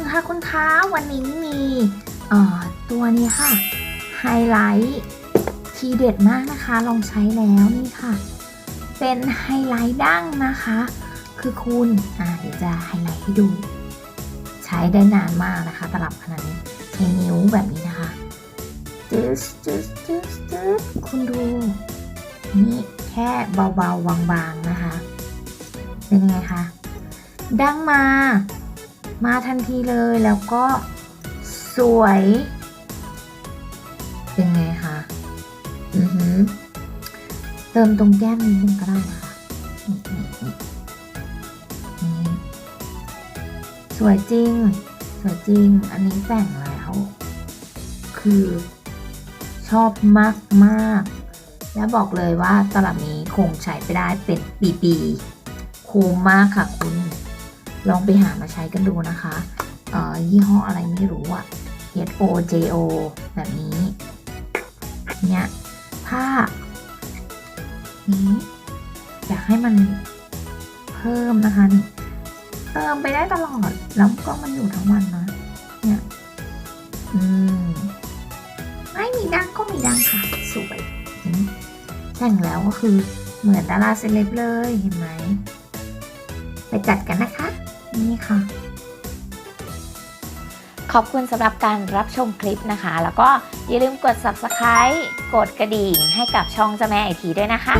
คุณคะคุณคะวันนี้มีตัวนี้ค่ะไฮไลท์ทีเด็ดมากนะคะ ลองใช้แล้วนี่ค่ะ เป็นไฮไลท์ดั้งนะคะ คือคุณอ่าเดี๋ยวจะไฮไลท์ให้ดู ใช้ได้นานมากนะคะ ตลับขนาดนี้ใช้นิ้วแบบนี้นะคะจึ๊ดจึ๊ดจึ๊ดจึ๊ดคุณดู นี่แค่เบาๆบางๆนะคะ เป็นไงคะดั้งมา มาทันทีเลยแล้วก็สวย เป็นไงคะอือหือเติมตรงแก้มนิดนึงก็ได้นะคะนี่สวยจริง สวยจริง อันนี้แต่งแล้ว คือชอบมากมากและบอกเลยว่าตลับนี้คงใช้ไปได้เป็นปีๆ คุ้มมากค่ะคุณ ลองไปหามาใช้กันดูนะคะเอ่อยี่ห้ออะไรไม่รู้อะ H O J O แบบนี้ เนี่ยถ้านี้อยากให้มันเพิ่มนะคะนี่เติมไปได้ตลอด แล้วก็มันอยู่ทั้งวันนะ เนี่ย อืม ไม่มีดังก็มีดังค่ะ สวยแต่งแล้วก็คือเหมือนดาราเซเลบเลยเห็นไหม ไปจัดกันนะคะ นี่ค่ะ ขอบคุณสำหรับการรับชมคลิปนะคะ แล้วก็อย่าลืมกด subscribe กดกระดิ่งให้กับช่องเจ้าแม่ไอทีด้วยนะคะ